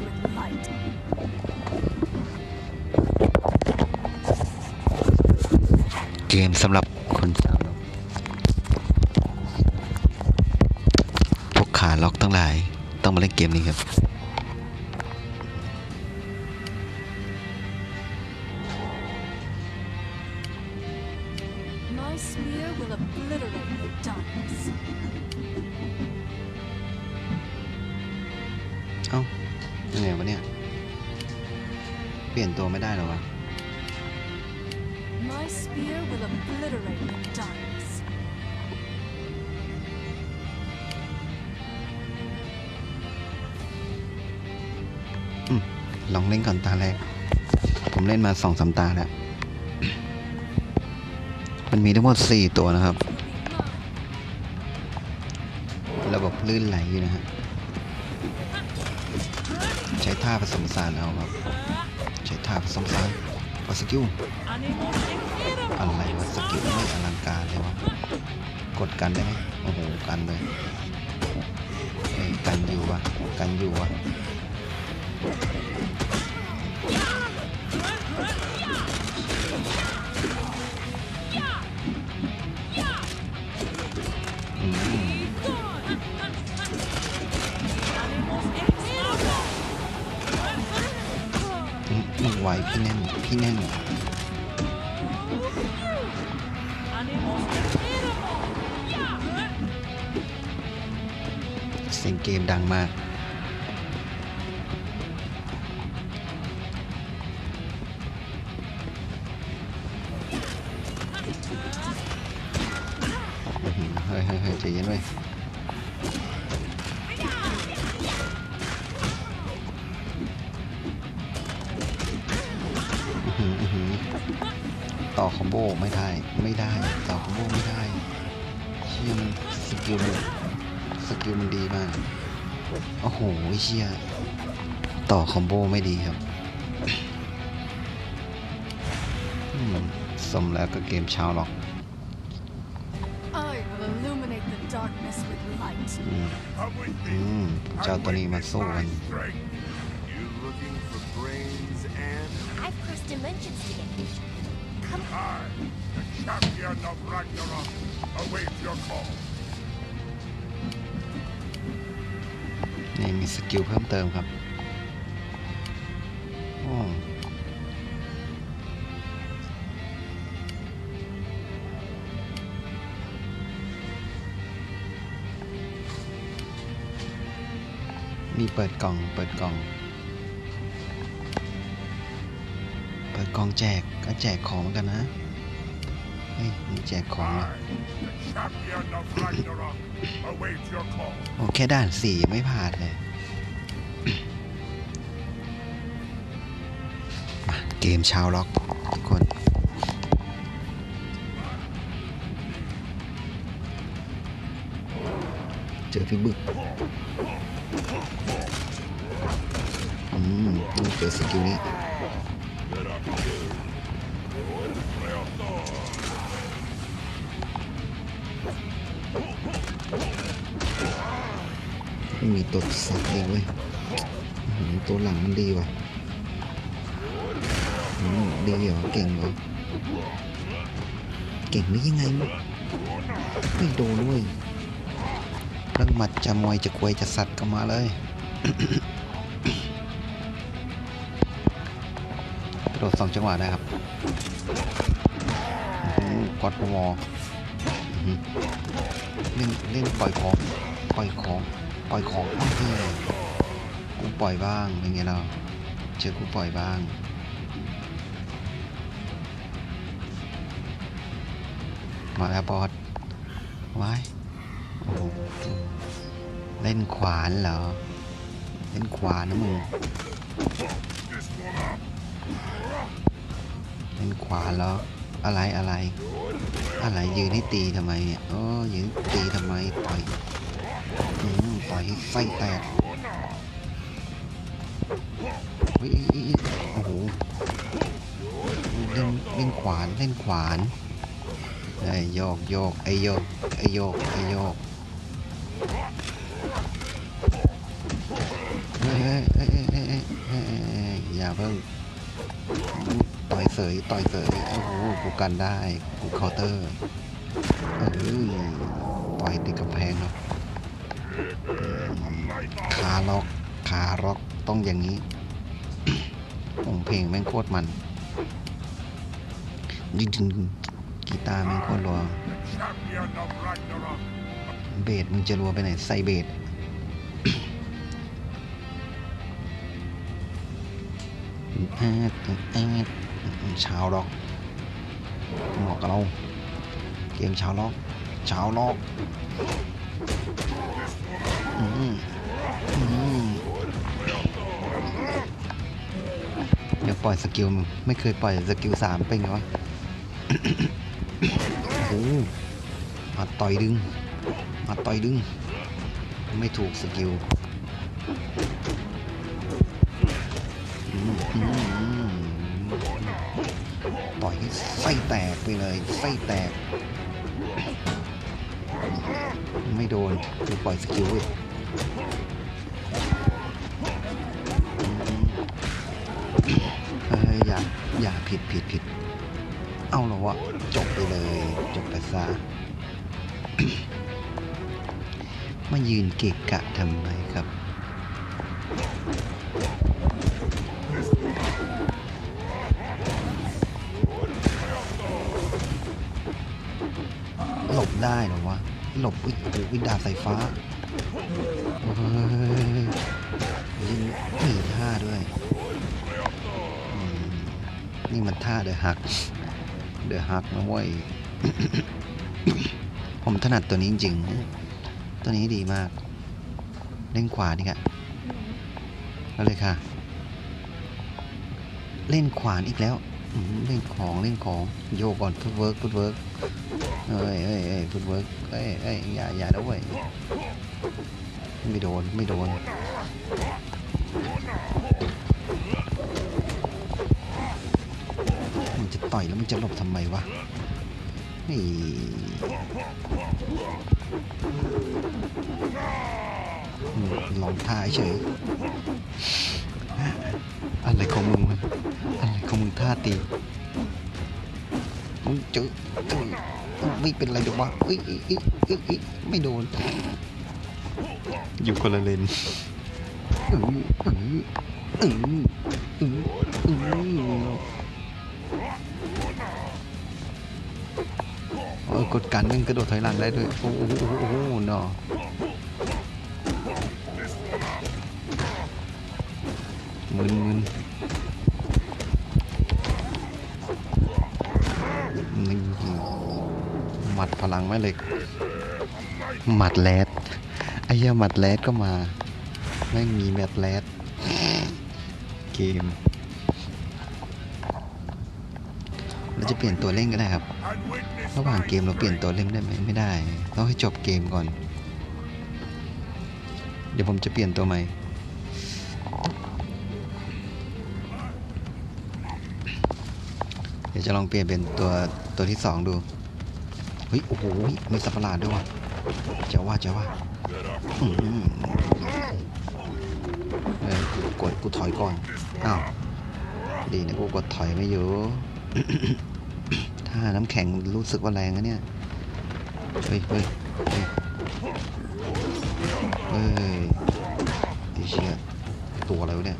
with light. เกมสำหรับคนสาวพวกขาล็อกทั้งหลาย ต้องมาเล่นเกมนี้ครับาแรก ผมเล่นมาสองสามตาแล้ว มันมีทั้งหมดสี่ตัวนะครับ ระบบลื่นไหลอยู่นะฮะ ใช้ท่าผสมสานเอาครับ ใช้ท่าผสมสานวัสกิลอะไรวะสกิลไม่อลังการเลยวะ กดกันได้ไหมโอ้โห กันเลยกันอยู่วะกันอยู่วะ พี่แน่นพี่แน่นเสียงเกมดังมาก หเชี่ยต่อคอมโบไม่ดีครับอืมสมแล้วก็เกมชาวล็อก I will illuminate the darkness with light. อืม Come with อื me. มเจ้าตัวนี้มาสู้กัน My strength. You looking for brains and I've crossed dimensions to get here. Come I, the champion of Ragnarok, await your call. นี่มีสกิลเพิ่มเติมครับโอ้มีเปิดกล่อง เปิดกล่อง เปิดกล่องแจก ก็แจกของเหมือนกันนะ เฮ้ย มีแจกของเหรอ I, โอ้แค่ด่านสี่ยังไม่ผ่านเลยมาเกมชาวล็อกทุกคนเจอพี่บึกอืมเจอสกิลนี้ มีตัวสัตว์เองเว้ยตัวหลังมันดีว่ะดีเหรอเก่งเหรอเก่งได้ยังไงไม่โดนเว้ยรื่องหมัดจะมวยจะควยจะสัตว์ก็มาเลยกระโดดสองจังหวะได้ครับกอดวออื้อหือเล่นเล่นปล่อยของปล่อยของ ปล่อยของบ้างพี่กูปล่อยบ้างเป็นไงเราเจอกูปล่อยบ้างมาแล้วบอสว้ายเล่นขวานเหรอ เล่นขวานนะมึง เล่นขวานเหรออะไรอะไร อะไรยืนให้ตีทำไมเนี่ยเออยืนตีทำไมต่อยอืมต่อย ไส้แตกเฮ้ยโอ้โหเล่นเล่นขวานเล่นขวานไอ้โยกโยกไอ้โยกไอ้โยกไอ้โยกเฮ้ยเฮ้ยเฮ้ยเฮ้ยเฮ้ยเพิ่งต่อยเสยต่อยเสยโอ้โหกูกันได้กูเคาน์เตอร์เออต่อยติดกำแพงเนาะ ขาล็อกขาล็อกต้องอย่างนี้โอ้เพลงแม่งโคตรมันดึงดึงดึงกีตาร์แม่งโคตรรัวเบสมึงจะรัวไปไหนใส่เบสแอดชาวล็อกเหมาะกับเรา เกมชาวล็อกชาวล็อก เดี๋ยวปล่อยสกิลมึงไม่เคยปล่อยสกิลสามเป็นไงวะโอ้โหมาต่อยดึง มาต่อยดึง ไม่ถูกสกิลต่อยให้ไส้แตกไปเลยไส้แตก ไม่โดนคือปล่อยสกิลเว้ย อย่าอย่าผิดผิดผิด เอาเหรอวะจบไปเลย จบไปซะมายืนเกะกะทำไมครับ หลบได้หรอวะ หลบอุ้ยโอ้โหวิดาบสายฟ้าเฮ้ยยิงมีท่าด้วย นี่มันท่าเดือหัก เดือหักนะเว้ย ผมถนัดตัวนี้จริงๆ ตัวนี้ดีมาก เล่นขวานี่ค่ะเอาเลยค่ะ เล่นขวานอีกแล้ว เล่นของเล่นของโยก่อนฟุตเวิร์กฟุตเวิร์กเอ้ยเอ้ยเอ้ยฟุตเวิร์กเอ้ยเอ้ยอย่าอย่านะเว้ยไม่โดน ไม่โดน ต่อยแล้วมันจะหลบทำไมวะนี่อืมลองท่าเฉยอะไรของมึงวะอะไรของมึงท่าตีมึงเจอเจอไม่เป็นไรหรอกวะเอ้ยเอ้ยเอ้ยเอ้ยเอ้ยไม่โดน อยู่คนละเลนอืออืออืออือ เออกดกันมึงกระโดดถอยหลังได้ด้วย โอ้โหโอ้โหโอ้โหเนาะมึนมึนนี่หมัดพลังแม่เหล็ก หมัดแรดไอ้เหี้ยหมัดแรดก็มา แม่งมีแมตแรดเกม เปลี่ยนตัวเล่นก็ได้ครับ ระหว่างเกมเราเปลี่ยนตัวเล่นได้ไหมไม่ได้ต้องให้จบเกมก่อน เดี๋ยวผมจะเปลี่ยนตัวใหม่เดี๋ยวจะลองเปลี่ยนเป็นตัวตัวที่สองดูเฮ้ยโอ้โหมีสัปหลาดด้วยว่ะเจ้าว่าเจ้าว่าเออกูกดกูถอยก่อนอ้าวดีนะกูกดถอยไม่อยู่ ถ้าน้ำแข็งรู้สึกว่าแรงนะเนี่ย เฮ้ยเฮ้ยเฮ้ยไอ้เชี่ยตัวอะไรวะเนี่ย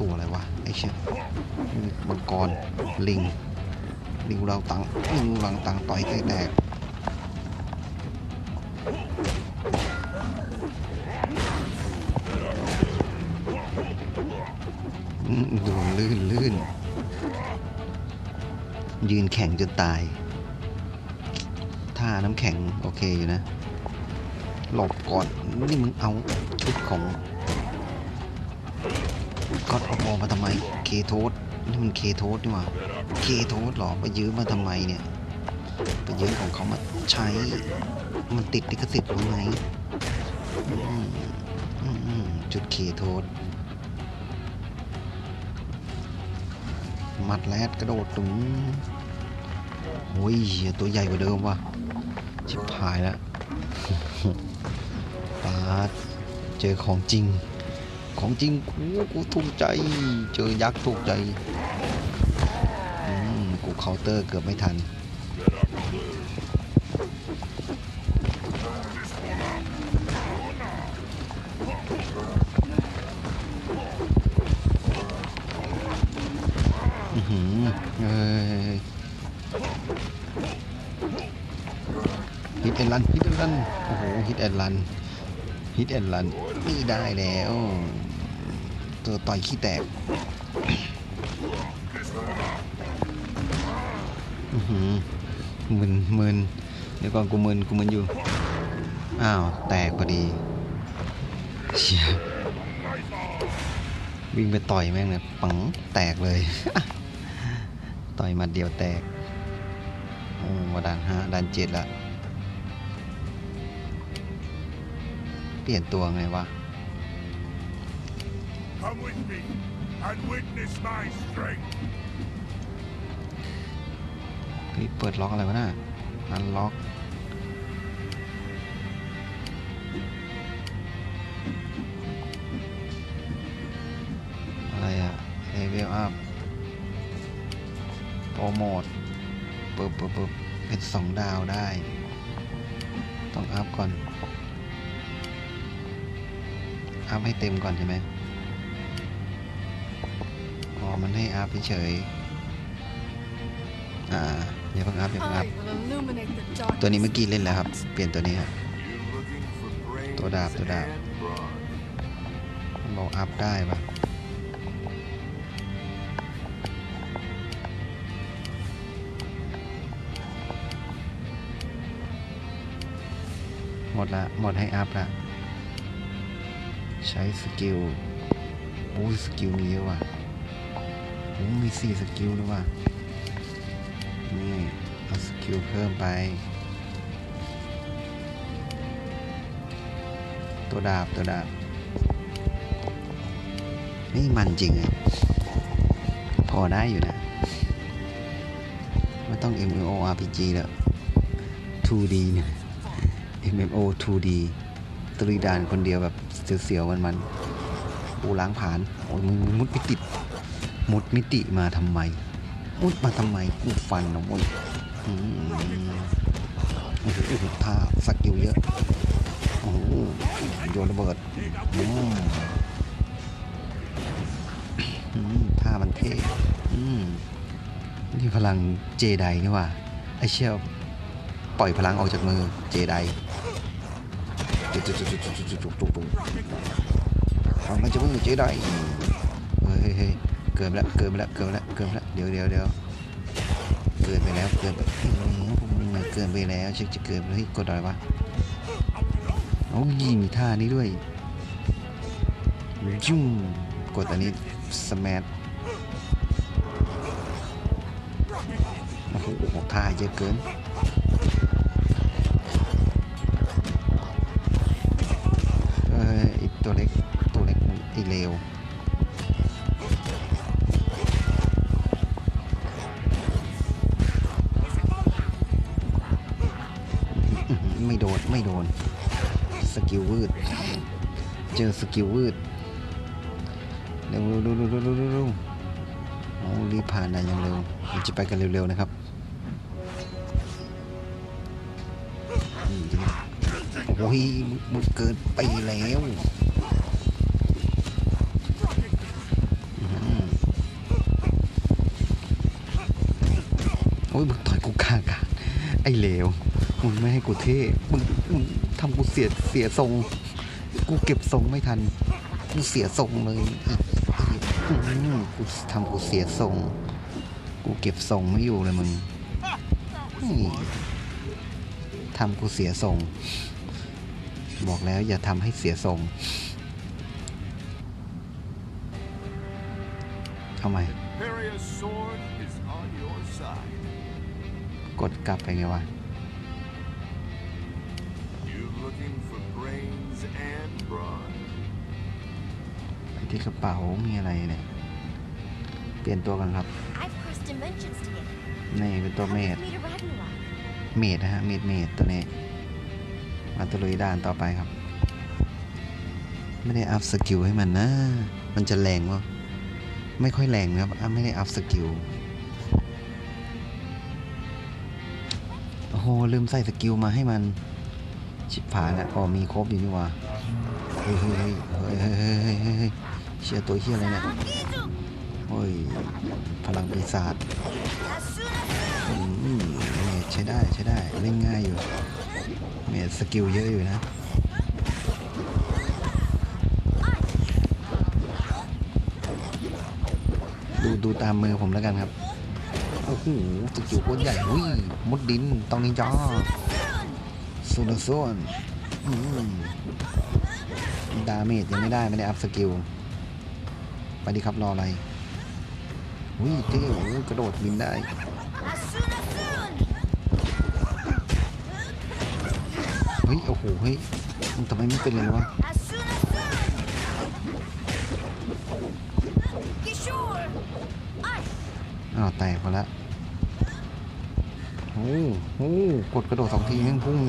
ตัวอะไรวะไอ้เชี่ยมังกรลิงลิงเราตังลิงวังตังต่อยใกล้แตก ยืนแข่งจนตาย ท่าน้ำแข็งโอเคอยู่นะ หลบก่อน นี่มึงเอาชุดของก็อดออกมาทำไม เคโทสนี่มันเคโทสนี่หว่าเคโทสหรอไปยืมมาทำไมเนี่ย ไปยืมของเขามาใช้ มันติดลิขสิทธิ์หรือไงอืมอืมอืมจุดเคโทส มัดแรดกระโดดตึงโอ้ยตัวใหญ่กว่าเดิมว่ะ ชิบหายแล้วปาดเจอของจริง ของจริงกูกูถูกใจ เจอยักษ์ถูกใจ กูเคาน์เตอร์เกือบไม่ทัน แอนลันฮิตแอนลันโอ้โหฮิตแอนลันฮิตแอนลันนี่ได้แล้วตัวต่อยขี้แตกมึนมึนเดี๋ยวก่อนกูมึนกูมึนอยู่ อ้าว แตกพอดีเชี่ยวิ่งไปต่อยแม่งเลยปังแตกเลย ต่อยมัดเดียวแตก โอ้มาด่านห้าด่านเจ็ดละ เปลี่ยนตัวไงวะ Come with me and witness my strength. เฮ้ยเปิดล็อกอะไรวะน่ะอันล็อก อะไรอะเลเวลอัพโปรโมทปึ๊บปึ๊บปึ๊บเป็นสองดาวได้ ต้องอัพก่อน อัพให้เต็มก่อนใช่ไหมอ๋อมันให้อัพเฉยๆอ่าอย่าเพิ่งอัพอย่าเพิ่งอัพตัวนี้เมื่อกี้เล่นแล้วครับ เปลี่ยนตัวนี้ครับ You looking for brains Tôi đạp, tôi đạp. and brawn. มันบอกอัพได้ปะหมดละหมดให้อัพละ ใช้สกิลโอ้สกิลมีเยอะว่ะโอ้มีสี่สกิลด้วยว่ะ นี่ เอาสกิลเพิ่มไป ตัวดาบตัวดาบ นี่มันจริงอะพอได้อยู่นะ ไม่ต้อง MMORPG แล้ว 2D เนี่ย MMO 2D ตรีดานคนเดียวแบบเสียวๆมันๆปูล้างผ่านโอ้ยมึงมุดมิติมุดมิติมาทำไม มุดมาทำไมกูฟันนะมุดอืมโอ้โหโอ้โหท่าสกิลเยอะโอ้โหโยนระเบิดอืมอืมท่ามันเท่อืมนี่พลังเจไดนี่ว่าไอเชี่ยวปล่อยพลังออกจากมือเจได จุกจุกจุกจุกจุกจุกจุกจุกจุกพลังมันจะมือเจได้เฮ้ยเฮ้ยเกินไปแล้วเกินไปแล้วเกินไปแล้วเกินไปแล้วเดี๋ยวเดี๋ยวเดี๋ยวเกินไปแล้วเกินไปเกินไปแล้วเช็คจะเกินไปเฮ้ยกดอะไรวะโอ้ยมีท่านี้ด้วยยุ่งกดอันนี้สแมทโอ้โหท่าเยอะเกิน กิลวืดเร็วๆร็ๆเร็วเร็วเโอ้รีบผ่านได้ยังเร็วเราจะไปกันเร็วๆนะครับโอ้ยมันเกิดไปแล้วโอ้ยมึงต่อยกูกลากันไอ้เลวมึงไม่ให้กูเท่มึงมึงทำกูเสียเสียทรง กูเก็บทรงไม่ทัน กูเสียทรงเลยอีกกูทำกูเสียทรง กูเก็บทรงไม่อยู่เลยมึงนี่ทำกูเสียทรง บอกแล้วอย่าทำให้เสียทรงทำไมกดกลับไปไงวะ ไปที่กระเป๋า มีอะไรเนี่ย เปลี่ยนตัวกันครับ I've crossed dimensions to get here. นี่เป็นตัว Come เมด with me to Ragnarok. เมดนะฮะ เมดเมดตัวนี้ มาตะลุยด่านต่อไปครับ ไม่ได้อัพสกิลให้มันนะ มันจะแรงวะไม่ค่อยแรงนะครับอะไม่ได้อัพสกิล โอ้โห ลืมใส่สกิลมาให้มัน ชิบผายแล้วอ๋อมีครบอยู่นี่หว่าเฮ้ยเฮ้ยเฮ้ยเฮ้ยเฮ้ย เชียตัวเฮียอะไรเนี่ยโอ้ยพลังปีศาจอืมเมจใช้ได้ใช้ได้เล่นง่ายอยู่เมจสกิลเยอะอยู่นะดูดูตามมือผมแล้วกันครับโอ้โหสกิลโคตรใหญ่อุ้ยมุดดินตรงนี้จ้าส่วนส่วนอืมดาเมจยังไม่ได้ไม่ได้อัพสกิล ไปดีครับรออะไรอุ้ยเท่โอ้กระโดดบินได้เฮ้ยโอ้โหเฮ้ยมันทำไมไม่เป็นเลยวะอ้าวแตกไปแล้วโอ้โหกดกระโดดสองทีแม่งพุ่ง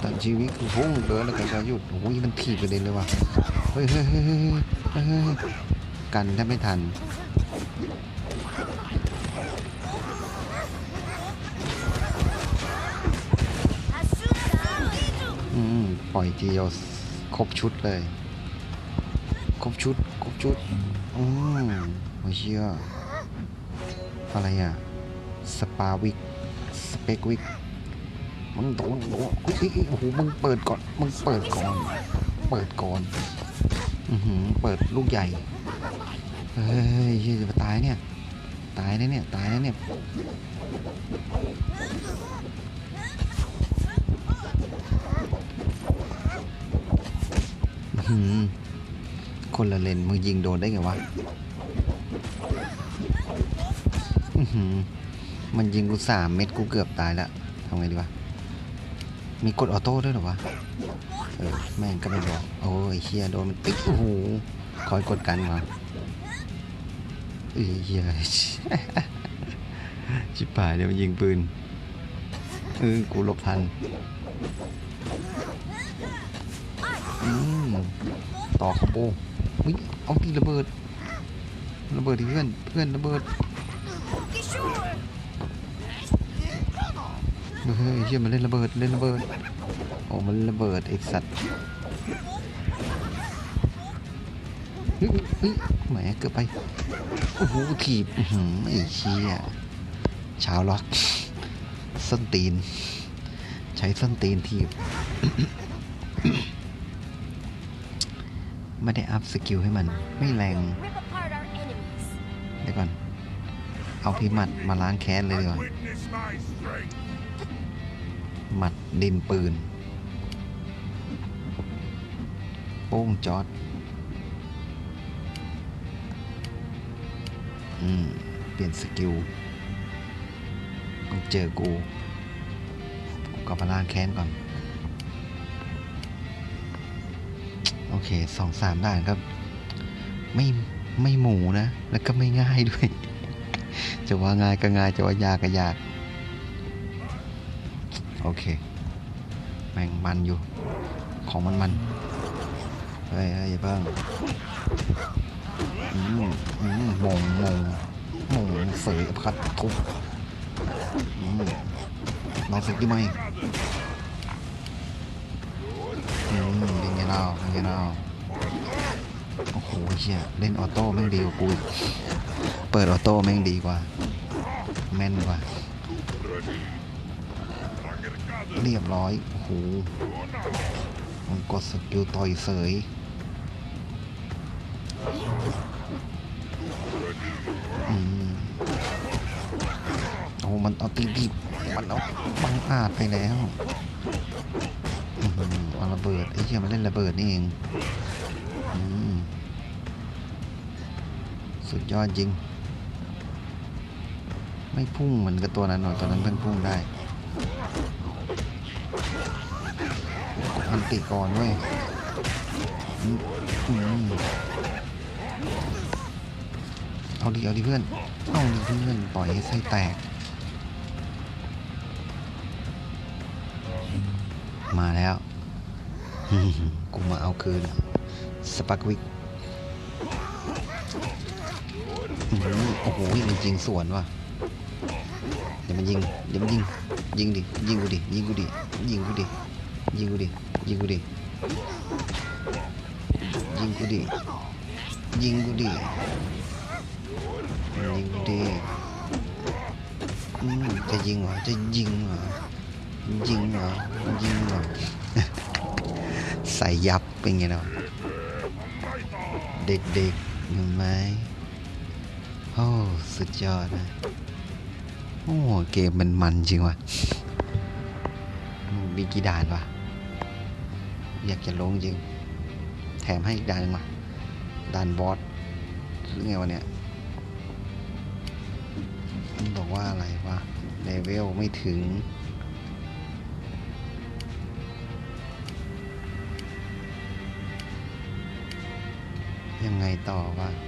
แต่ชีวิตคือพุ่งเดินแล้วก็จะหยุดโอ้ยมันถีบกระเด็นเลยว่ะเฮ้ยเฮ้ยเฮ้ยเฮ้ย กันแทบไม่ทัน อืม ปล่อยทีเดียวครบชุดเลย ครบชุด ครบชุดอืมโอ้ยเชี่ยอะไรอะ สปาวิก สเปกวิกมึงโดนโดนโอ้โหมึงเปิดก่อน มึงเปิดก่อน เปิดก่อน อือหือ เปิดลูกใหญ่ เฮ้ยเหี้ยจะตายเนี่ย ตายน่เนี่ย ตายน่เนี่ย คนละเลนมึงยิงโดนได้ไงวะมันยิงกูสามเม็ดกูเกือบตายแล้วทำไงดีวะ มีกดออโต้ด้วยหรอวะ เออ แม่งก็ไม่บอก โอ้ยเฮียโดนมันติ๊กโอ้โหคอยกดกันมาเอ้ ยเฮียชิบหายเดี๋ยวมันยิงปืนเออกูหลบทันอืมต่อคอมโบอุ้ยเอาตีระเบิด ระเบิดดิเพื่อนเพื่อนระเบิดเฮ้ยเชี่ยมันเล่นระเบิดเล่นระเบิดโอ้มันระเบิดไอ้สัตว์เฮ้ยเฮ้ยแหมเกือบไป โอ้โหถีบไอ้เชี่ยชาวล็อกส้นตีน ใช้ส้นตีนถีบ ไม่ได้อัพสกิลให้มัน ไม่แรง เดี๋ยวก่อน เอาพี่หมัดมาล้างแค้นเลยดีกว่าหมัดดินปืน โป้งจอด อืม เปลี่ยนสกิลต้องเจอกู กูกลับมาล้างแค้นก่อน โอเคสองสามด่านครับ ไม่ไม่หมูนะ แล้วก็ไม่ง่ายด้วย จะว่าง่ายก็ง่าย จะว่ายากก็ยาก โอเค แม่งมันอยู่ ของมันมันเฮ้ยเฮ้ยอย่าเพิ่งอื มอืมมงมงมงเสยพัดทุบอืมลองสึกดีไหมอืมเป็นไงเราเป็นไงเราโอ้โหเชี่ยเล่นออโต้แม่งดีกว่ากูเปิดออโต้แม่งดีกว่า แม่นกว่า เรียบร้อยโอ้โหมันกดสกิลต่อยเสย เอาตีดิบมันเอาบังอาจไปแล้วอือหือเอาระเบิดไอ้เหี้ยมันเล่นระเบิดนี่เองอสุดยอดจริง ไม่พุ่งเหมือนกับตัวนั้นหรอกตัวนั้นเพิ่งพุ่งได้อันติก่อนเว้ยเอาดิเอาดิเพื่อน เอาดิเพื่อนปล่อยให้ไส้แตก มาแล้ว กูมาเอาคืน สปักวิกโอ้โหมันยิงสวนว่ะเดี๋ยวมันยิง เดี๋ยวมันยิง ยิงดิ ยิงกูดิ ยิงกูดิ ยิงกูดิ ยิงกูดิ ยิงกูดิ ยิงกูดิ ยิงกูดิ ยิงกูดิจะยิงเหรอ จะยิงเหรอ ยิงเหรอยิงเหรอใส่ยับเป็นไงเนาะเด็กๆเห็นไหมโอ้สุดยอดนะโอ้เกมมันมันจริงว่ะมีกี่ด่านวะอยากจะลงจริง แถมให้อีกด่านนึงว่ะด่านบอสหรือไงวะเนี่ยมันบอกว่าอะไรวะเลเวลไม่ถึง ยังไงต่อวะ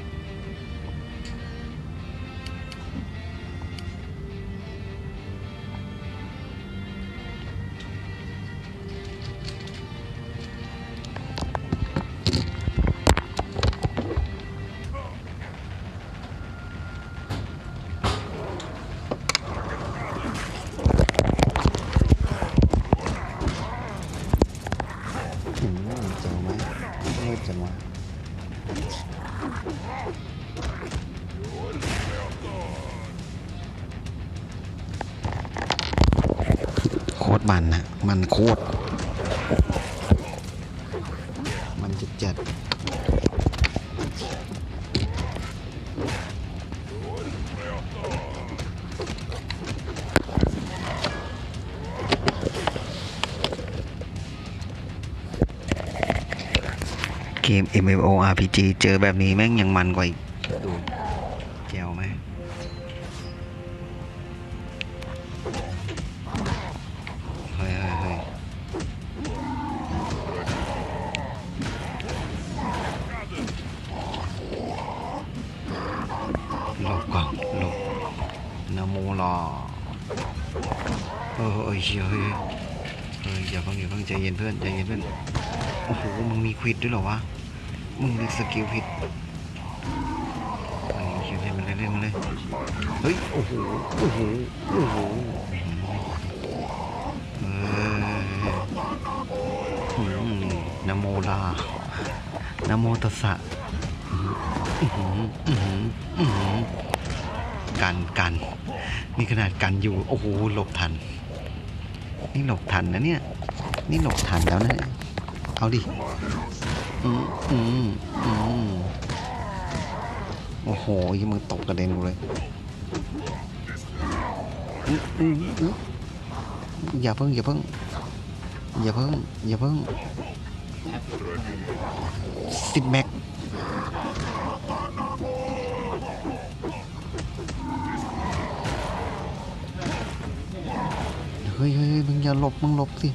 มันโคตร มันจะจัดเกม MMORPG เจอแบบนี้แม่งยังมันกว่าอีกดูแจวไหม ออเฮ้ยเฮ้ยเฮ้ยเฮ้ยอย่าเพิ่งอย่าเพิ่งใจเย็นเพื่อนใจเย็นเพื่อนโอ้โหมึงมีควิดด้วยเหรอวะมึงมีสกิลควิดเฮ้ยเขียนให้มันเรื่อยๆมาเลยเฮ้ยโอ้โหโอ้โหโอ้โหเออนโมลานโมตัสสะกันกันนี่ขนาดกันอยู่ โอ้โหหลบทัน นี่หลบทันนะเนี่ย นี่หลบทันแล้วนะ เอาดิ อืมอืมอืมโอ้โหยังมึงตกกระเด็นกูเลยอืมอืมอืมอย่าเพิ่ง อย่าเพิ่ง อย่าเพิ่ง อย่าเพิ่งสิบแม็ก ฮ้ยเฮ้ยเฮ้ยมึงอย่าหลบมึงหลบสิ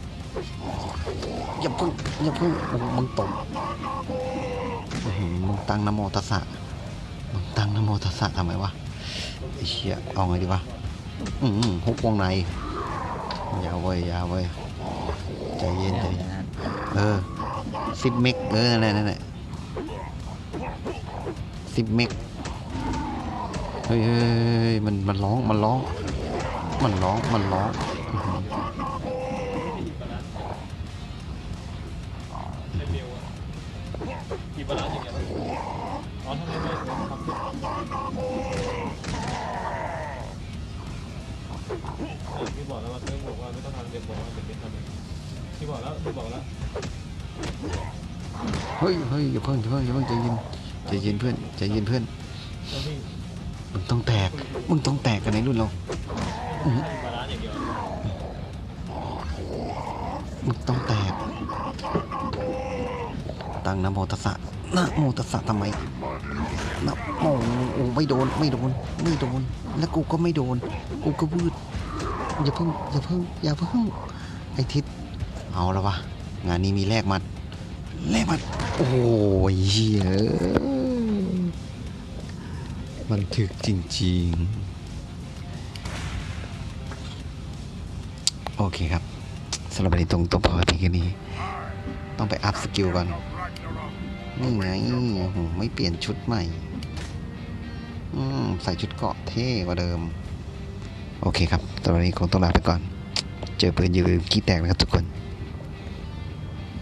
อย่าเพิ่งอย่าเพิ่งโอ้มึงตกอื้อหือมึงตั้งนโมตัสสะมึงตั้งนโมตัสสะทำไมวะไอ้เชี่ยเอาไงดีวะอืมฮุกวงในอย่าเว้ยอย่าเว้ยใจเย็นใจเย็นเออสิบเมกเออนั่นนั่นแหละสิบเมกเฮ้ยเฮ้ยมันมันร้องมันร้อง มันร้องมันร้อง ใจเย็นเพื่อนแล้วพี่มึงต้องแตก มึงต้องแตกกันในรุ่นเราอื้อหือกี่บาลานซ์อย่างเดียวมึงต้องแตก ตั้งนะโมตัสสะนะโมตัสสะทำไมนะโมโอ้ไม่โดน ไม่โดน ไม่โดน แล้วกูก็ไม่โดน กูก็วืด อย่าเพิ่ง อย่าเพิ่ง อย่าเพิ่ง ไอทิศ เอาละวะ งานนี้มีแลกหมัด แลกหมัด โอ้ยเหี้ย มันถึกจริง ๆ โอเคครับสำหรับวันนี้ตรงตัวพอเพียงแค่นี้ ต้องไปอัพสกิลก่อนนี่ไงโอ้โหไม่เปลี่ยนชุดใหม่ อืม ใส่ชุดเกาะเท่กว่าเดิม โอเคครับตอนนี้คงต้องลาไปก่อน เจอปืนอยืนขี้แตกนะครับทุกคน